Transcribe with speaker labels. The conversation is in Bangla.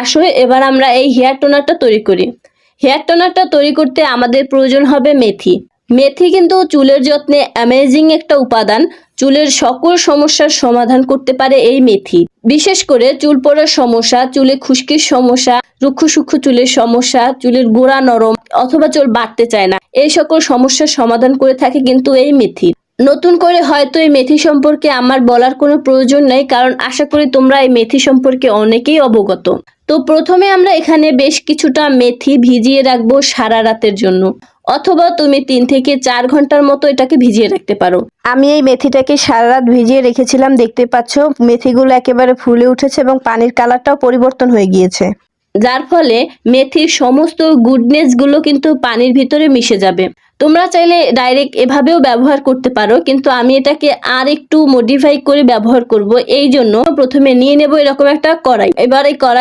Speaker 1: আসো, এবার আমরা এই হেয়ার টোনারটা তৈরি করি। হেয়ার টোনারটা তৈরি করতে আমাদের প্রয়োজন হবে মেথি। মেথি কিন্তু চুলের যত্নে অ্যামেজিং একটা উপাদান। চুলের সকল সমস্যার সমাধান করতে পারে এই মেথি। বিশেষ করে চুল পড়ার সমস্যা, চুলে খুশকির সমস্যা, রুক্ষ সূক্ষ্ম চুলের সমস্যা, চুলের গোড়া নরম অথবা চুল বাড়তে চায় না। এই সকল সমস্যার সমাধান করে থাকে কিন্তু এই মেথি। নতুন করে হয়তো এই মেথি সম্পর্কে আমার বলার কোনো প্রয়োজন নেই, কারণ আশা করি তোমরা এই মেথি সম্পর্কে অনেকেই অবগত। তো প্রথমে আমরা এখানে বেশ কিছুটা মেথি ভিজিয়ে রাখব সারা রাতের জন্য। অথবা তুমি তিন থেকে চার ঘণ্টার মতো এটাকে ভিজিয়ে রাখতে পারো।
Speaker 2: আমি এই মেথিটাকে সারা রাত ভিজিয়ে রেখেছিলাম দেখতে পাচ্ছ? মেথিগুলো একেবারে ফুলে উঠেছে এবং পানির কালারটাও পরিবর্তন হয়ে গিয়েছে।
Speaker 1: যার ফলে মেথির সমস্ত গুডনেসগুলো কিন্তু পানির ভিতরে মিশে যাবে। তোমরা চাইলে ডাইরেক্ট এভাবেও ব্যবহার করতে পারো কিন্তু আমি এটাকে আর একটু মডিফাই করে ব্যবহার করব। এই জন্য প্রথমে নিয়ে নেব এরকম একটা কড়াই। এবার এই কড়াই